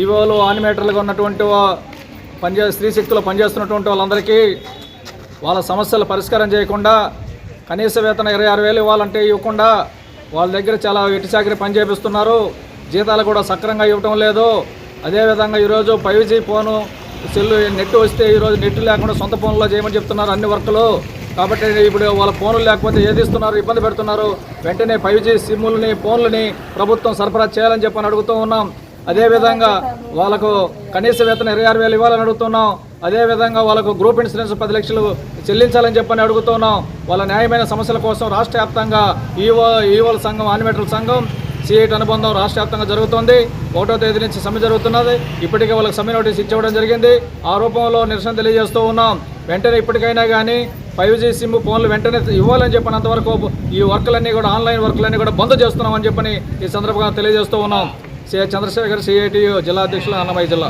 ఈవోలు ఆనిమేటర్లుగా ఉన్నటువంటి పనిచే స్త్రీ శక్తులు పనిచేస్తున్నటువంటి వాళ్ళందరికీ వాళ్ళ సమస్యలు పరిష్కారం చేయకుండా కనీస వేతన ఇరవై ఆరు వేలు ఇవ్వాలంటే ఇవ్వకుండా వాళ్ళ దగ్గర చాలా ఎటుచాకరి పని చేపిస్తున్నారు. జీతాలు కూడా సక్రంగా ఇవ్వటం లేదు. అదేవిధంగా ఈరోజు five G phone cell net వస్తే ఈరోజు నెట్ లేకుండా సొంత ఫోన్లో చేయమని చెప్తున్నారు అన్ని వర్కులు. కాబట్టి ఇప్పుడు వాళ్ళ ఫోన్లు లేకపోతే ఏది ఇస్తున్నారు ఇబ్బంది పెడుతున్నారు. వెంటనే ఫైవ్ జీ సిమ్ములని ఫోన్లని ప్రభుత్వం సరఫరా చేయాలని చెప్పని అడుగుతూ ఉన్నాం. అదేవిధంగా వాళ్ళకు కనీస వేతన ఇరవై ఆరు వేలు ఇవ్వాలని అడుగుతున్నాం. అదేవిధంగా వాళ్ళకు గ్రూప్ ఇన్సూరెన్స్ పది లక్షలు చెల్లించాలని చెప్పని అడుగుతున్నాం. వాళ్ళ న్యాయమైన సమస్యల కోసం రాష్ట్ర వ్యాప్తంగా ఈవో ఈవోల సంఘం ఆనిమేటర్ల సంఘం సిఐటి అనుబంధం రాష్ట్ర వ్యాప్తంగా జరుగుతుంది. ఒకటో తేదీ నుంచి సమ్మె జరుగుతున్నది. ఇప్పటికే వాళ్ళకి సమ్మె నోటీస్ ఇచ్చేవడం జరిగింది. ఆ రూపంలో నిరసన తెలియజేస్తూ ఉన్నాం. వెంటనే ఇప్పటికైనా కానీ ఫైవ్ జీ సిమ్ ఫోన్లు వెంటనే ఇవ్వాలని చెప్పినంత వరకు ఈ వర్క్లన్నీ కూడా ఆన్లైన్ వర్క్లన్నీ కూడా బంద్ చేస్తున్నామని చెప్పని ఈ సందర్భంగా తెలియజేస్తూ ఉన్నాం. చంద్రశేఖర్ సిఐటియు జిల్లా అధ్యక్షులు అన్నమయ్య జిల్లా.